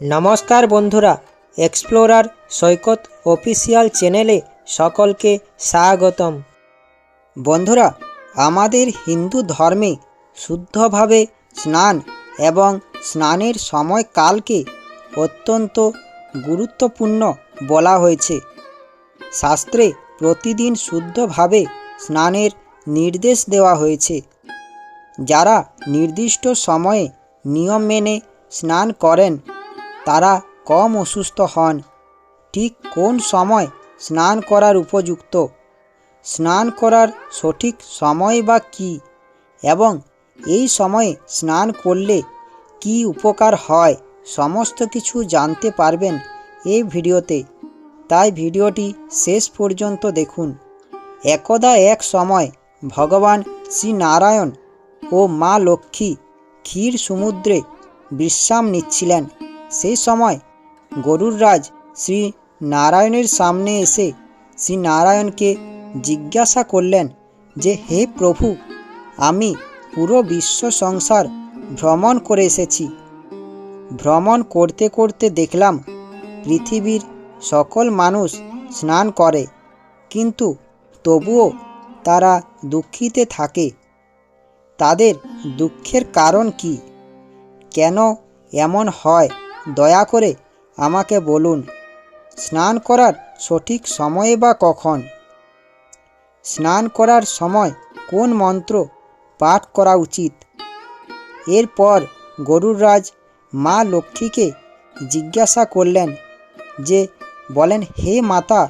নমস্কার বন্ধুরা এক্সপ্লোরার সৈকত অফিসিয়াল চ্যানেলে সকলকে স্বাগতম। বন্ধুরা, আমাদের হিন্দু ধর্মে শুদ্ধভাবে স্নান এবং স্নানের সময়কালকে অত্যন্ত গুরুত্বপূর্ণ বলা হয়েছে। শাস্ত্রে প্রতিদিন শুদ্ধভাবে স্নানের নির্দেশ দেওয়া হয়েছে। যারা নির্দিষ্ট সময়ে নিয়ম মেনে স্নান করেন তারা কম অসুস্থ হন। ঠিক কোন সময় স্নান করার উপযুক্ত? স্নান করার সঠিক সময় বা কী? এবং এই সময়ে স্নান করলে কি উপকার হয়? সমস্ত কিছু জানতে পারবেন এই ভিডিওতে। তাই ভিডিওটি শেষ পর্যন্ত দেখুন। একদা এক সময় ভগবান শ্রী নারায়ণ ও মা লক্ষ্মী ক্ষীর সমুদ্রে বিশ্রাম নিচ্ছিলেন। সেই সময় গরুর রাজ শ্রী নারায়ণের সামনে এসে শ্রী নারায়ণকে জিজ্ঞাসা করলেন যে, হে প্রভু, আমি পুরো বিশ্ব সংসার ভ্রমণ করে এসেছি। ভ্রমণ করতে করতে দেখলাম পৃথিবীর সকল মানুষ স্নান করে, কিন্তু তবুও তারা দুঃখিতে থাকে। তাদের দুঃখের কারণ কি? কেন এমন হয়? দয়া করে আমাকে বলুন, স্নান করার সঠিক সময়ে বা কখন? স্নান করার সময় কোন মন্ত্র পাঠ করা উচিত? এরপর গরুর রাজ মা লক্ষ্মীকে জিজ্ঞাসা করলেন যে, বলেন, হে মাতা,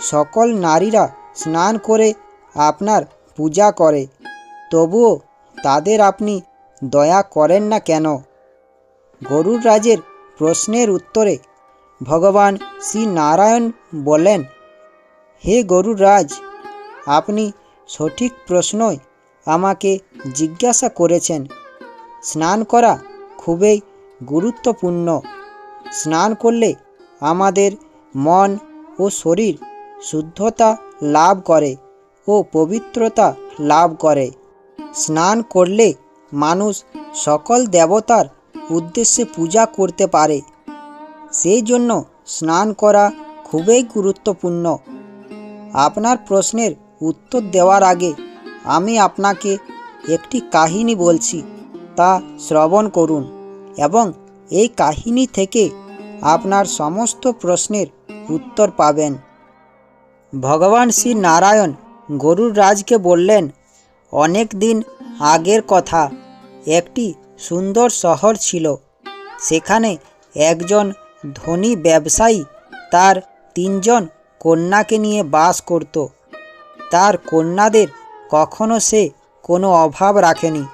সকল নারীরা স্নান করে আপনার পূজা করে, তবুও তাদের আপনি দয়া করেন না কেন? গরুর রাজের প্রশ্নের উত্তরে ভগবান শ্রী নারায়ণ বলেন, হে গরুরাজ আপনি সঠিক প্রশ্নই আমাকে জিজ্ঞাসা করেছেন। স্নান করা খুবই গুরুত্বপূর্ণ। স্নান করলে আমাদের মন ও শরীর শুদ্ধতা লাভ করে ও পবিত্রতা লাভ করে। স্নান করলে মানুষ সকল দেবতার উদ্দেশ্যে পূজা করতে পারে। সেই জন্য স্নান করা খুবই গুরুত্বপূর্ণ। আপনার প্রশ্নের উত্তর দেওয়ার আগে আমি আপনাকে একটি কাহিনী বলছি, তা শ্রবণ করুন এবং এই কাহিনী থেকে আপনার সমস্ত প্রশ্নের উত্তর পাবেন। ভগবান শ্রী নারায়ণ গরুর রাজকে বললেন, অনেক দিন আগের কথা, একটি সুন্দর শহর ছিল। সেখানে একজন ধনী ব্যবসায়ী তার তিনজন কন্যাকে নিয়ে বাস করত। তার কন্যাদের কখনো সে কোনো অভাব রাখেনি।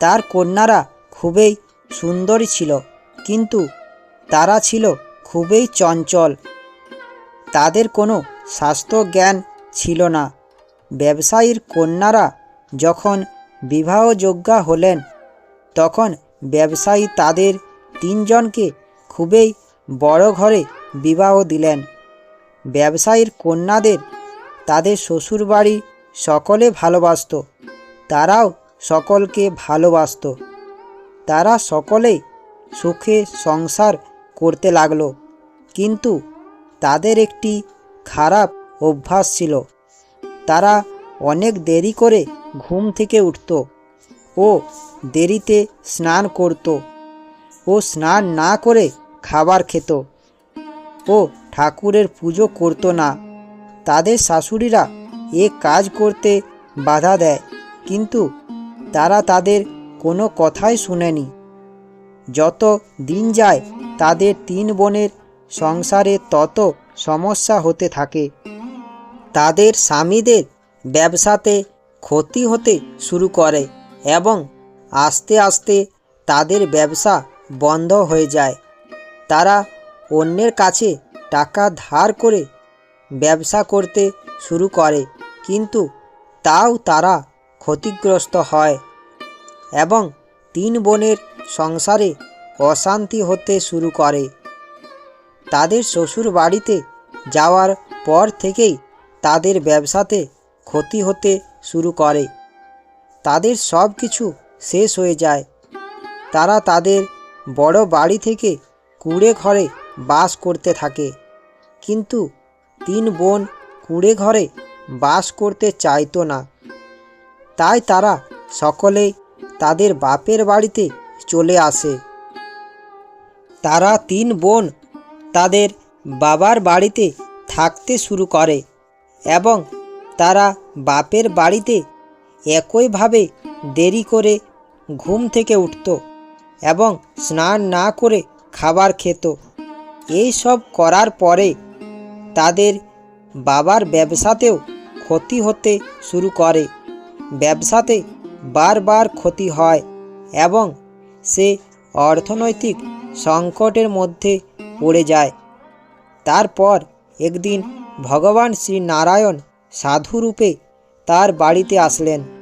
তার কন্যারা খুবই সুন্দরী ছিল, কিন্তু তারা ছিল খুবই চঞ্চল। তাদের কোনো স্বাস্থ্য জ্ঞান ছিল না। ব্যবসায়ীর কন্যারা যখন বিবাহযোগ্যা হলেন তখন ব্যবসায়ী তাদের তিনজনকে খুবই বড় ঘরে বিবাহ দিলেন। ব্যবসায়ীর কন্যাদের তাদের শ্বশুরবাড়ি সকলে ভালোবাসত, তারাও সকলকে ভালোবাসত। তারা সকলেই সুখে সংসার করতে লাগল, কিন্তু তাদের একটি খারাপ অভ্যাস ছিল। তারা অনেক দেরি করে ঘুম থেকে উঠত ও দেরিতে স্নান করত। ও স্নান না করে খাবার খেত। ও ঠাকুরের পুজো করত না। তাদের শাশুড়িরা এ কাজ করতে বাধা দেয়, কিন্তু তারা তাদের কোনো কথাই শুনেনি। যত দিন যায়, তাদের তিন বোনের সংসারে তত সমস্যা হতে থাকে। তাদের স্বামীদের ব্যবসাতে ক্ষতি হতে শুরু করে এবং আস্তে আস্তে তাদের ব্যবসা বন্ধ হয়ে যায়। তারা অন্যের কাছে টাকা ধার করে ব্যবসা করতে শুরু করে, কিন্তু তাও তারা ক্ষতিগ্রস্ত হয় এবং তিন বোনের সংসারে অশান্তি হতে শুরু করে। তাদের শ্বশুর বাড়িতে যাওয়ার পর থেকেই তাদের ব্যবসাতে ক্ষতি হতে শুরু করে। তাদের সব কিছু শেষ হয়ে যায়। তারা তাদের বড় বাড়ি থেকে কুঁড়ে ঘরে বাস করতে থাকে। কিন্তু তিন বোন কুঁড়ে ঘরে বাস করতে চাইতো না। তাই তারা সকলে তাদের বাপের বাড়িতে চলে আসে। তারা তিন বোন তাদের বাবার বাড়িতে থাকতে শুরু করে এবং তারা বাপের বাড়িতে একইভাবে দেরি করে ঘুম থেকে উঠত এবং স্নান না করে খাবার খেত। এই সব করার পরে তাদের বাবার ব্যবসাতেও ক্ষতি হতে শুরু করে। ব্যবসাতে বারবার ক্ষতি হয় এবং সে অর্থনৈতিক সংকটের মধ্যে পড়ে যায়। তারপর একদিন ভগবান শ্রী নারায়ণ সাধুরূপে তার বাড়িতে আসলেন।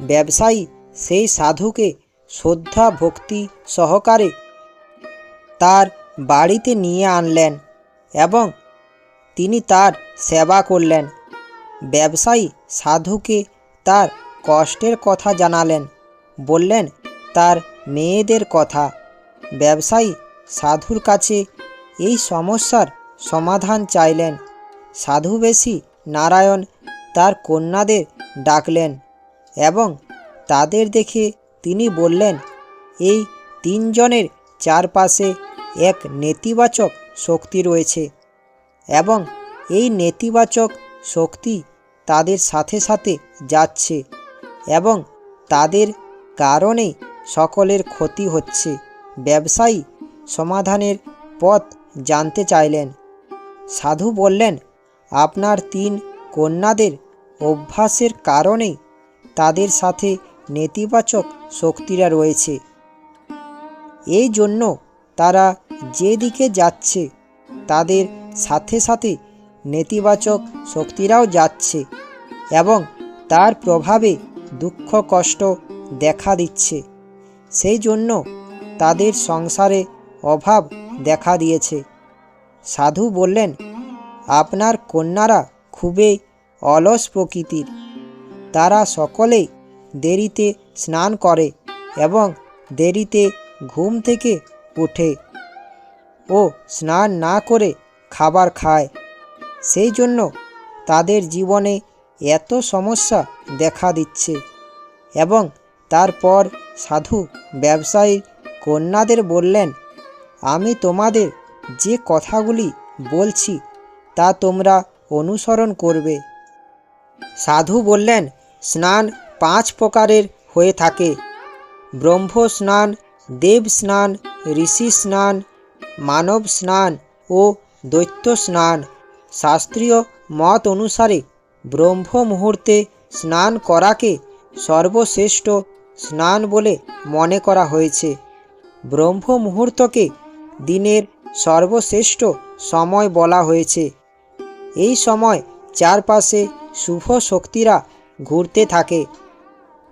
ব্যবসায়ী সেই সাধুকে শ্রদ্ধা, ভক্তি সহকারে তার বাড়িতে নিয়ে আনলেন এবং তিনি তার সেবা করলেন। ব্যবসায়ী সাধুকে তার কষ্টের কথা জানালেন, বললেন, তার মেয়েদের কথা ব্যবসায়ী সাধুর কাছে এই সমস্যার সমাধান চাইলেন। সাধু বেশি নারায়ণ তার কন্যাদের ডাকলেন। এবং তাদের দেখে তিনি বললেন, এই তিনজনের চারপাশে এক নেতিবাচক শক্তি রয়েছে এবং এই নেতিবাচক শক্তি তাদের সাথে সাথে যাচ্ছে এবং তাদের কারণে সকলের ক্ষতি হচ্ছে। ব্যবসায়ী সমাধানের পথ জানতে চাইলেন। সাধু বললেন, আপনার তিন কন্যাদের অভ্যাসের কারণেই তাদের সাথে নেতিবাচক শক্তিরা রয়েছে। এই জন্য তারা যেদিকে যাচ্ছে, তাদের সাথে সাথে নেতিবাচক শক্তিরাও যাচ্ছে এবং তার প্রভাবে দুঃখ, কষ্ট দেখা দিচ্ছে। সেই জন্য তাদের সংসারে অভাব দেখা দিয়েছে। সাধু বললেন, আপনার কন্যারা খুবই অলস প্রকৃতির। তারা সকলেই দেরিতে স্নান করে এবং দেরিতে ঘুম থেকে ওঠে ও স্নান না করে খাবার খায়। সেই জন্য তাদের জীবনে এত সমস্যা দেখা দিচ্ছে এবং তারপর সাধু ব্যবসায়ী কন্যাদের বললেন, আমি তোমাদের যে কথাগুলি বলছি তা তোমরা অনুসরণ করবে। সাধু বললেন স্নান পাঁচ প্রকারের হয়ে থাকে। ব্রহ্ম স্নান, দেব স্নান, ঋষি স্নান, মানব স্নান ও দৈত্য স্নান। শাস্ত্রীয় মত অনুসারে ব্রহ্ম মুহূর্তে স্নান করাকে সর্বশ্রেষ্ঠ স্নান বলে মনে করা হয়েছে। ব্রহ্ম মুহূর্তকে দিনের সর্বশ্রেষ্ঠ সময় বলা হয়েছে। এই সময় চারপাশে শুভ শক্তিরা ঘুরতে থাকে।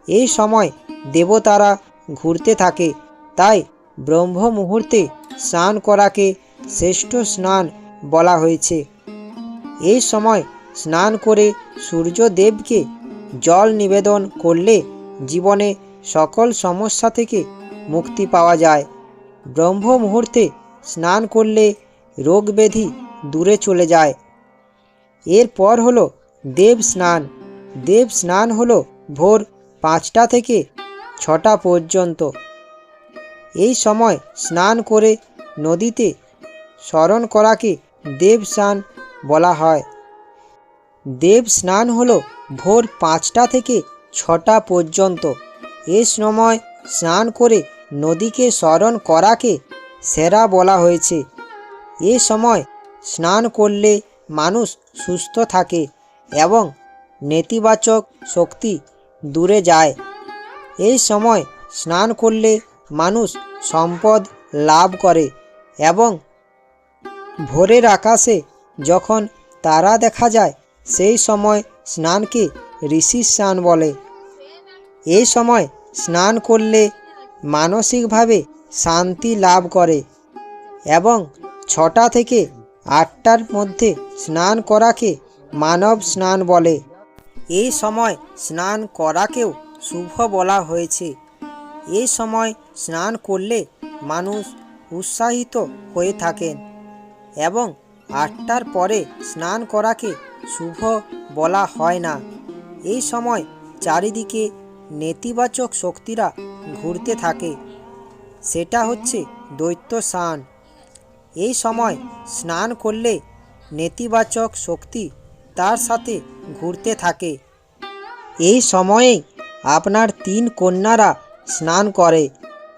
এই সময় দেবতারা ঘুরতে থাকে। তাই ব্রহ্ম মুহূর্তে স্নান করাকে শ্রেষ্ঠ স্নান বলা হয়েছে। এই সময় স্নান করে সূর্যদেবকে জল নিবেদন করলে জীবনে সকল সমস্যা থেকে মুক্তি পাওয়া যায়। ব্রহ্ম মুহূর্তে স্নান করলে রোগ ব্যাধি দূরে চলে যায়। এরপর হলো দেব স্নান দেব স্নান হলো ভোর পাঁচটা থেকে ছটা পর্যন্ত। এই সময় স্নান করে নদীতে স্মরণ করাকে দেব স্নান বলা হয়। দেব স্নান হলো ভোর পাঁচটা থেকে ছটা পর্যন্ত। এ সময় স্নান করে নদীকে স্মরণ করাকে সেরা বলা হয়েছে। এ সময় স্নান করলে মানুষ সুস্থ থাকে এবং নেতিবাচক শক্তি দূরে যায়। এই সময় স্নান করলে মানুষ সম্পদ লাভ করে এবং ভোরের আকাশে যখন তারা দেখা যায়, সেই সময় স্নানকে ঋষি স্নান বলে। এই সময় স্নান করলে মানসিকভাবে শান্তি লাভ করে এবং ছটা থেকে আটটার মধ্যে স্নান করাকে মানব স্নান বলে। এই সময় স্নান করাকেও শুভ বলা হয়েছে। এই সময় স্নান করলে মানুষ উৎসাহিত হয়ে থাকেন এবং আটটার পরে স্নান করাকে শুভ বলা হয় না। এই সময় চারিদিকে নেতিবাচক শক্তিরা ঘুরতে থাকে। সেটা হচ্ছে দৈত্য স্নান। এই সময় স্নান করলে নেতিবাচক শক্তি তার সাথে ঘুরতে থাকে। এই সময়েই আপনার তিন কন্যারা স্নান করে।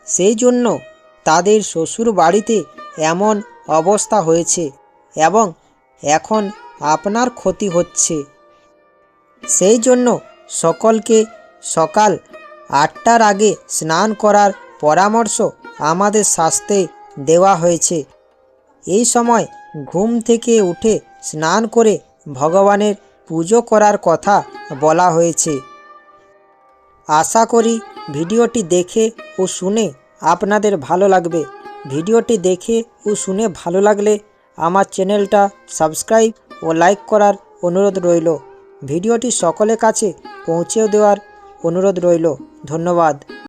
সেই জন্য তাদের শ্বশুর বাড়িতে এমন অবস্থা হয়েছে এবং এখন আপনার ক্ষতি হচ্ছে। সেই জন্য সকলকে সকাল আটটার আগে স্নান করার পরামর্শ আমাদের শাস্ত্রে দেওয়া হয়েছে। এই সময় ঘুম থেকে উঠে স্নান করে ভগবানের পুজো করার কথা বলা হয়েছে। আশা করি ভিডিওটি দেখে ও শুনে আপনাদের ভালো লাগবে। ভিডিওটি দেখে ও শুনে ভালো লাগলে আমার চ্যানেলটা সাবস্ক্রাইব ও লাইক করার অনুরোধ রইল। ভিডিওটি সকলের কাছে পৌঁছেও দেওয়ার অনুরোধ রইল। ধন্যবাদ।